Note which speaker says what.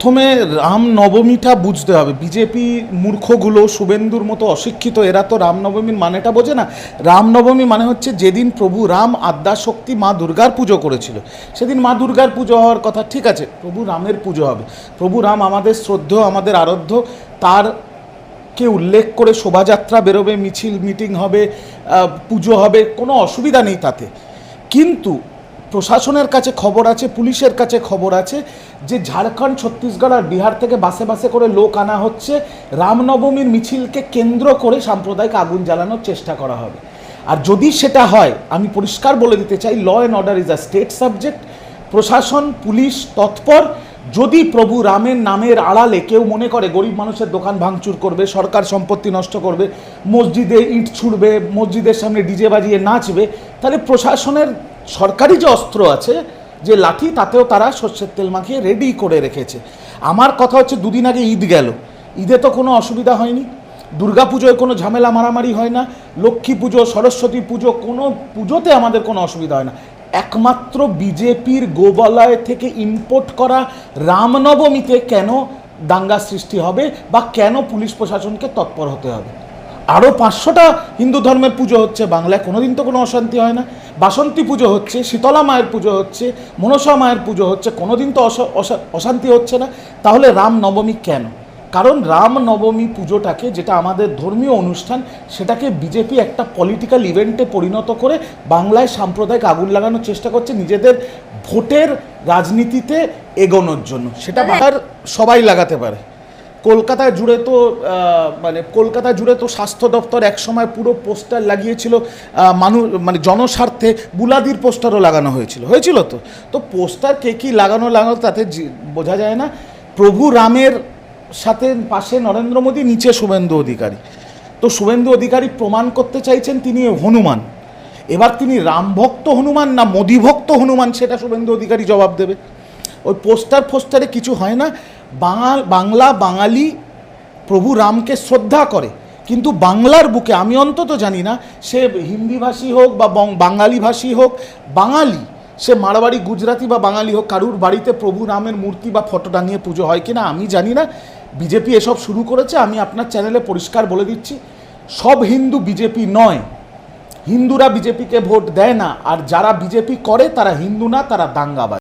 Speaker 1: প্রথমে রাম নবমীটা বুঝতে হবে। বিজেপি মূর্খগুলো, শুভেন্দুর মতো অশিক্ষিত, এরা তো রামনবমীর মানেটা বোঝে না। রামনবমী মানে হচ্ছে যেদিন প্রভু রাম আদ্যাশক্তি মা দুর্গার পুজো করেছিল। সেদিন মা দুর্গার পুজো হওয়ার কথা ঠিক আছে, প্রভু রামের পুজো হবে। প্রভু রাম আমাদের শ্রদ্ধেয়, আমাদের আরাধ্য, তার কে উল্লেখ করে শোভাযাত্রা বেরোবে, মিছিল, মিটিং হবে পুজো হবে, কোনো অসুবিধা নেই তাতে। কিন্তু প্রশাসনের কাছে খবর আছে, পুলিশের কাছে খবর আছে যে ঝাড়খণ্ড, ছত্তিশগড় আর বিহার থেকে বাসে বাসে করে লোক আনা হচ্ছে। রামনবমীর মিছিলকে কেন্দ্র করে সাম্প্রদায়িক আগুন জ্বালানোর চেষ্টা করা হবে। আর যদি সেটা হয়, আমি পরিষ্কার বলে দিতে চাই law and order is a state subject প্রশাসন, পুলিশ তৎপর। যদি প্রভু রামের নামের আড়ালে কেউ মনে করে গরিব মানুষের দোকান ভাঙচুর করবে, সরকার সম্পত্তি নষ্ট করবে, মসজিদে ইট ছুড়বে, মসজিদের সামনে ডিজে বাজিয়ে নাচবে, তাহলে প্রশাসনের সরকারি যে অস্ত্র আছে, যে লাঠি, তাতেও তারা সর্ষের তেল মাখিয়ে রেডি করে রেখেছে। আমার কথা হচ্ছে দুদিন আগে ঈদ গেল। ঈদে তো কোনো অসুবিধা হয়নি। দুর্গা পুজোয় কোনো ঝামেলা মারামারি হয় না। লক্ষ্মী পুজো, সরস্বতী পুজো, কোনো পুজোতে আমাদের কোনো অসুবিধা হয় না। একমাত্র বিজেপির গোবলয় থেকে ইম্পোর্ট করা রামনবমীতে কেন দাঙ্গা সৃষ্টি হবে বা কেন পুলিশ প্রশাসনকে তৎপর হতে হবে? আরও পাঁচশোটা হিন্দু ধর্মের পুজো হচ্ছে বাংলায় কোনোদিন তো কোনো অশান্তি হয় না। বাসন্তী পুজো হচ্ছে শীতলা মায়ের পুজো হচ্ছে মনসা মায়ের পুজো হচ্ছে কোনোদিন তো অশা- অশা- অশান্তি হচ্ছে না। তাহলে রাম নবমী কেন? কারণ রাম নবমী পুজোটাকে যেটা আমাদের ধর্মীয় অনুষ্ঠান সেটাকে বিজেপি একটা পলিটিক্যাল ইভেন্টে পরিণত করে বাংলায় সাম্প্রদায়িক আগুন লাগানোর চেষ্টা করছে নিজেদের ভোটের রাজনীতিতে এগোনোর জন্য। সেটা আর সবাই লাগাতে পারে। কলকাতা জুড়ে তো মানে কলকাতা জুড়ে তো স্বাস্থ্য দপ্তর একসময় পুরো পোস্টার লাগিয়েছিল মানুষ মানে জনস্বার্থে বুলাদির পোস্টারও লাগানো হয়েছিল। হয়েছিল তো? তো পোস্টার কে কী লাগানো লাগানো তাতে বোঝা যায় না। প্রভু রামের সাথে পাশে নরেন্দ্র মোদী, নিচে শুভেন্দু অধিকারী। তো শুভেন্দু অধিকারী প্রমাণ করতে চাইছেন তিনি হনুমান। এবার তিনি রামভক্ত হনুমান না মোদিভক্ত হনুমান, সেটা শুভেন্দু অধিকারী জবাব দেবে। ওই পোস্টার ফোস্টারে কিছু হয় না। বাংলা, বাঙালি প্রভু রামকে শ্রদ্ধা করে। কিন্তু বাংলার বুকে, আমি অন্তত জানি না, সে হিন্দিভাষী হোক বা বং- বাঙালি ভাষী হোক, বাঙালি, সে মারবাড়ি গুজরাটি বা বাঙালি হোক, কারুর বাড়িতে প্রভু রামের মূর্তি বা ফটো টাঙিয়ে পুজো হয় কিনা, আমি জানি না। বিজেপি এসব শুরু করেছে, আমি আপনার চ্যানেলে পরিষ্কার বলে দিচ্ছি। সব হিন্দু বিজেপি নয়। হিন্দুরা বিজেপিকে ভোট দেয় না, আর যারা বিজেপি করে, তারা হিন্দু না, তারা দাঙ্গাবাজ।